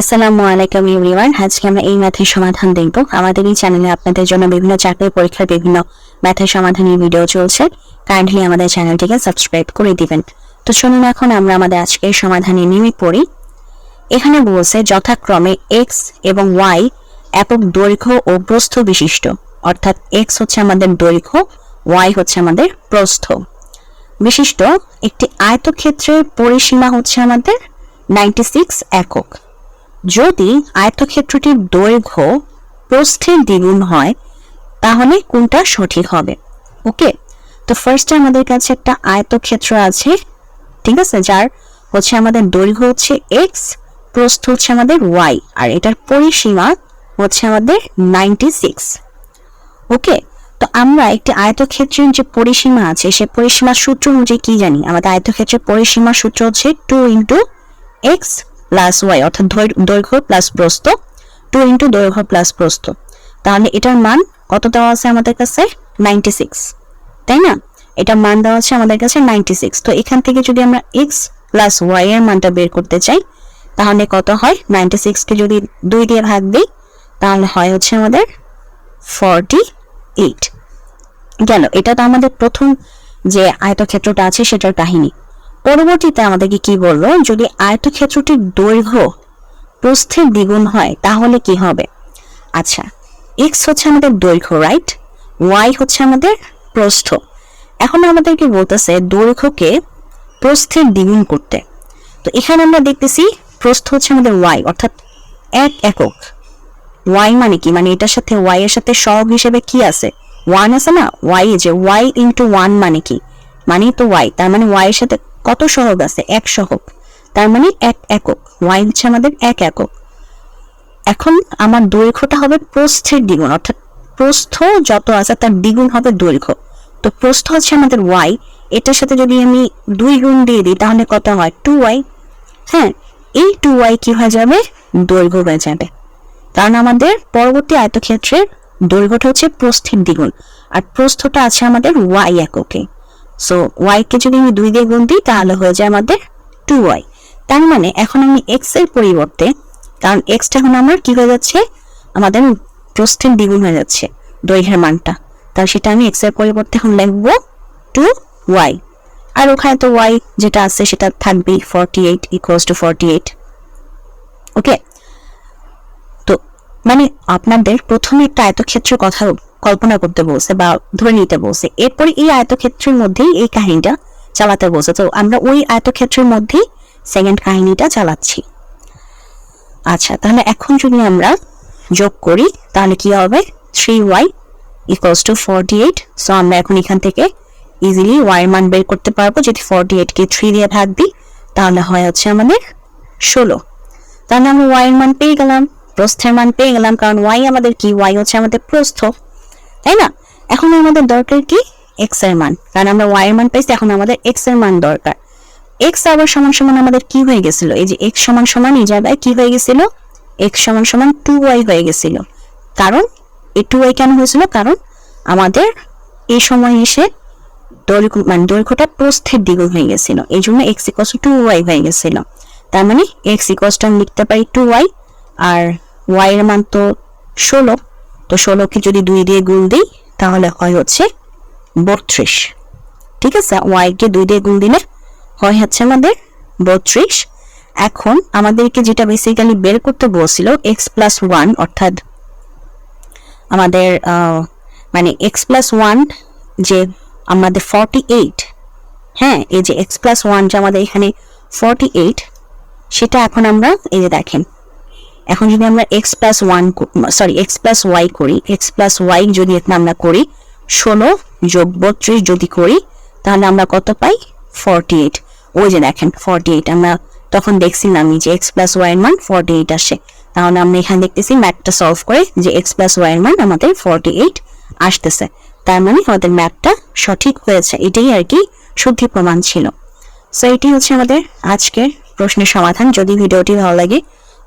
আসসালামু আলাইকুম এভরিওয়ান। আজকে আমরা এই ম্যাথের সমাধান দেখব। আমাদের এই চ্যানেলে আপনাদের জন্য বিভিন্ন চাকরির পরীক্ষার বিভিন্ন ম্যাথের সমাধানের ভিডিও চলছে। কাইন্ডলি আমাদের চ্যানেলটিকে সাবস্ক্রাইব করে দিবেন। তো চলুন এখন আমরা আমাদের আজকের সমাধানে নেমে পড়ি। এখানে বলছে, যথাক্রমে এক্স এবং ওয়াই একক দৈর্ঘ্য ও প্রস্থ বিশিষ্ট। অর্থাৎ এক্স হচ্ছে আমাদের দৈর্ঘ্য ওয়াই হচ্ছে আমাদের প্রস্থ। বিশিষ্ট, একটি আয়তক্ষেত্রের পরিসীমা হচ্ছে আমাদের নাইনটি সিক্স একক। যদি আয়তক্ষেত্রটির দৈর্ঘ্য প্রস্থের দ্বিগুণ হয়, তাহলে কোনটা সঠিক হবে? ওকে তো ফার্স্টে আমাদের কাছে একটা আয়তক্ষেত্র আছে, ঠিক আছে? যার হচ্ছে আমাদের দৈর্ঘ্য হচ্ছে এক্স প্রস্থ হচ্ছে আমাদের ওয়াই আর এটার পরিসীমা হচ্ছে আমাদের নাইনটি সিক্স ওকে তো আমরা একটি আয়তক্ষেত্রের যে পরিসীমা আছে, সে পরিসীমার সূত্র অনুযায়ী কি জানি? আমাদের আয়তক্ষেত্রের পরিসীমার সূত্র হচ্ছে two into X plus Y অর্থাৎ দৈর্ঘ্য প্লাস প্রস্থ টু ইন্টু দৈর্ঘ্য প্লাস প্রস্থ। তাহলে এটার মান কত দেওয়া আছে আমাদের কাছে? নাইনটি সিক্স তাই না? এটার মান দেওয়া আছে আমাদের কাছে নাইনটি সিক্স তো এখান থেকে যদি আমরা এক্স প্লাস ওয়াই এর মানটা বের করতে চাই, তাহলে কত হয়? নাইনটি সিক্সকে যদি দুই দিয়ে ভাগ দিই, তাহলে হয় হচ্ছে আমাদের ফর্টি এইট গেল, এটা তো আমাদের প্রথম যে আয়তক্ষেত্রটা আছে সেটার কাহিনী। পরবর্তীতে আমাদেরকে কি বলল? যদি আয়তক্ষেত্রটির দৈর্ঘ্য প্রস্থের দ্বিগুণ হয়, তাহলে কি হবে? আচ্ছা এক্স হচ্ছে আমাদের দৈর্ঘ্য রাইট ওয়াই হচ্ছে আমাদের প্রস্থ। এখন আমাদেরকে বলতেছে দৈর্ঘ্যকে প্রস্থের দ্বিগুণ করতে। তো এখানে আমরা দেখতেছি প্রস্থ হচ্ছে আমাদের ওয়াই অর্থাৎ এক একক। ওয়াই মানে কি? মানে এটার সাথে ওয়াই এর সাথে সহগ হিসেবে কি আছে? ওয়ান আছে না? ওয়াই যে ওয়াই ইন্টু ওয়ান মানে কি? মানে তো ওয়াই তার মানে ওয়াই এর সাথে কত সহগ আছে? এক সহগ। তার মানে এক একক। ওয়াই হচ্ছে আমাদের এক একক। এখন আমার দৈর্ঘ্যটা হবে প্রস্থের দ্বিগুণ। অর্থাৎ প্রস্থ যত আছে তার দ্বিগুণ হবে দৈর্ঘ্য। তো প্রস্থ হচ্ছে আমাদের ওয়াই এটার সাথে যদি আমি দুই গুণ দিয়ে দিই, তাহলে কত হয়? টু ওয়াই হ্যাঁ এই টু ওয়াই কি হয়ে যাবে? দৈর্ঘ্য হয়ে যাবে। কারণ আমাদের পরবর্তী আয়তক্ষেত্রের দৈর্ঘ্যটা হচ্ছে প্রস্থের দ্বিগুণ। আর প্রস্থটা আছে আমাদের ওয়াই এককে। সো ওয়াই কে যদি আমি দুই দিয়ে গুণ দিই, তাহলে হয়ে যায় আমাদের টু ওয়াই তার মানে এখন আমি এক্সের পরিবর্তে, কারণ এক্সটা এখন আমার কি হয়ে যাচ্ছে? আমাদের প্রস্থের দ্বিগুণ হয়ে যাচ্ছে, দৈর্ঘ্যের মানটা। তাহলে সেটা আমি এক্সের পরিবর্তে এখন লিখব টু ওয়াই আর ওখানে তো ওয়াই যেটা আছে, সেটা থাকবেই forty eight equals to forty eight okay তো মানে আপনাদের প্রথমে একটা আয়তক্ষেত্রের কথা কল্পনা করতে বলছে বা ধরে নিতে বলছে। এরপরে এই আয়তক্ষেত্রের মধ্যেই এই কাহিনীটা চালাতে বলছে। তো আমরা ওই আয়তক্ষেত্রের মধ্যেই সেকেন্ড কাহিনীটা চালাচ্ছি। আচ্ছা তাহলে এখন যদি আমরা যোগ করি, তাহলে কি হবে? Three Y equals to forty eight so আমরা এখন এখান থেকে ইজিলি ওয়াই মান বের করতে পারব। যদি ফর্টি এইটকে থ্রি দিয়ে ভাগ দিই, তাহলে হয় হচ্ছে আমাদের ষোলো। তাহলে আমরা ওয়াই এর মান পেয়ে গেলাম, প্রস্থের মান পেয়ে গেলাম। কারণ ওয়াই আমাদের কি? ওয়াই হচ্ছে আমাদের প্রস্থ। তাই না? এখন আমাদের দরকার কি? এক্সের মান। কারণ আমরা ওয়াই এর মান পেয়েছি এখন আমাদের এক্সের মান দরকার। এক্স আবার সমান সমান আমাদের কি হয়ে গেছিল? এই যে এক্স সমান সমান, এই জায়গায় কি হয়ে গেছিল? এক্স সমান সমান টু ওয়াই হয়ে গেছিল। কারণ এই টু ওয়াই কেন হয়েছিল? কারণ আমাদের এই সময় এসে দৈর্ঘ্য মানে দৈর্ঘ্যটা প্রস্থের দ্বিগুণ হয়ে গেছিল। এই জন্য এক্স ইকস টু ওয়াই হয়ে গেছিল। তার মানে এক্স ইকসটা লিখতে পারি টু ওয়াই আর ওয়াই এর মান তো ষোলো। তো ষোলোকে যদি দুই দিয়ে গুণ দিই, তাহলে হয় হচ্ছে বত্রিশ। ঠিক আছে? ওয়াই কে দুই দিয়ে গুণ দিলে হয় হচ্ছে আমাদের বত্রিশ। এখন আমাদেরকে যেটা বেসিক্যালি বের করতে বলছিল এক্স প্লাস ওয়ান অর্থাৎ আমাদের মানে এক্স প্লাস ওয়ান যে আমাদের ফর্টি এইট হ্যাঁ এই যে এক্স প্লাস ওয়ান যে আমাদের এখানে ফর্টি এইট সেটা এখন আমরা এই যে দেখেন এখন যদি আমরা X plus one sorry X plus Y করি এক্স প্লাস ওয়াই যদি আমরা করি, ষোলো যোগ বত্রিশ যদি করি, তাহলে আমরা কত পাই? ফর্টি এইট ওই যে দেখেন ফর্টি এইট আমরা তখন দেখছিলাম যে এক্স প্লাস ওয়াই এর মান ফর্টি এইট আসে। তাহলে আমরা এখানে দেখতেছি ম্যাথটা সলভ করে যে এক্স প্লাস ওয়াই এর মান আমাদের ফর্টি এইট আসতেছে। তার মানে আমাদের ম্যাথটা সঠিক হয়েছে। এটাই আর কি শুদ্ধি প্রমাণ ছিল। সো এটি হচ্ছে আমাদের আজকের প্রশ্নের সমাধান। যদি ভিডিওটি ভালো লাগে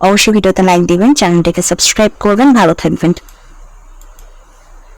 অবশ্যই ভিডিওতে লাইক দিবেন চ্যানেলটিকে সাবস্ক্রাইব করবেন ভালো থাকবেন।